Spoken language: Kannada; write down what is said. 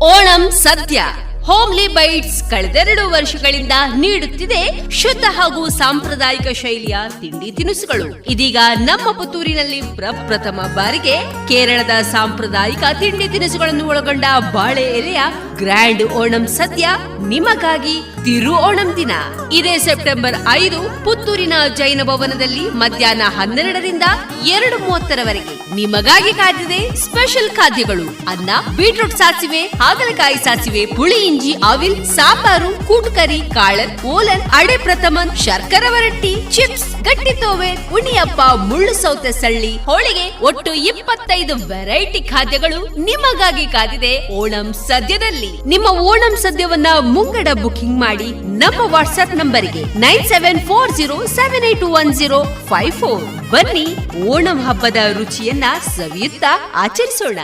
ಓಣಂ ಸದ್ಯ ಹೋಮ್ಲಿ ಬೈಟ್ಸ್ ಕಳೆದೆರಡು ವರ್ಷಗಳಿಂದ ನೀಡುತ್ತಿದೆ ಶುದ್ಧ ಹಾಗೂ ಸಾಂಪ್ರದಾಯಿಕ ಶೈಲಿಯ ತಿಂಡಿ ತಿನಿಸುಗಳು. ಇದೀಗ ನಮ್ಮ ಪುತ್ತೂರಿನಲ್ಲಿ ಪ್ರಪ್ರಥಮ ಬಾರಿಗೆ ಕೇರಳದ ಸಾಂಪ್ರದಾಯಿಕ ತಿಂಡಿ ತಿನಿಸುಗಳನ್ನು ಒಳಗೊಂಡ ಬಾಳೆ ಎಲೆಯ ಗ್ರ್ಯಾಂಡ್ ಓಣಂ ಸದ್ಯ ನಿಮಗಾಗಿ ತಿರು ಓಣಂ ದಿನ. ಇದೇ ಸೆಪ್ಟೆಂಬರ್ ಐದು ಪುತ್ತೂರಿನ ಜೈನ ಭವನದಲ್ಲಿ ಮಧ್ಯಾಹ್ನ ಹನ್ನೆರಡರಿಂದ ಎರಡು ಮೂವತ್ತರವರೆಗೆ ನಿಮಗಾಗಿ ಕಾದಿದೆ ಸ್ಪೆಷಲ್ ಖಾದ್ಯಗಳು ಅನ್ನ ಬೀಟ್ರೂಟ್ ಸಾಸಿವೆ, ಹಾಗಲಕಾಯಿ ಸಾಸಿವೆ ಪುಳಿ ಅವಿಲ್, ಸಾಂಬಾರು, ಕೂಟುಕರಿ, ಕಾಳನ್, ಓಲನ್, ಅಡೆ ಪ್ರಥಮನ್, ಶರ್ಕರ ವರಟ್ಟಿ, ಚಿಪ್ಸ್, ಗಟ್ಟಿ ತೋವೆ ಉಣಿಯಪ್ಪ ಮುಳ್ಳು ಸೌತೆ ಸಳ್ಳಿ, ಹೋಳಿಗೆ, ಒಟ್ಟು ಇಪ್ಪತ್ತೈದು ವೆರೈಟಿ ಖಾದ್ಯಗಳು ನಿಮಗಾಗಿ ಕಾದಿದೆ ಓಣಂ ಸದ್ಯದಲ್ಲಿ. ನಿಮ್ಮ ಓಣಂ ಸದ್ಯವನ್ನ ಮುಂಗಡ ಬುಕಿಂಗ್ ಮಾಡಿ ನಮ್ಮ ವಾಟ್ಸ್ಆಪ್ ನಂಬರ್ಗೆ nine seven four zero seven eight one zero five four ಬನ್ನಿ, ಓಣಂ ಹಬ್ಬದ ರುಚಿಯನ್ನ ಸವಿಯುತ್ತಾ ಆಚರಿಸೋಣ.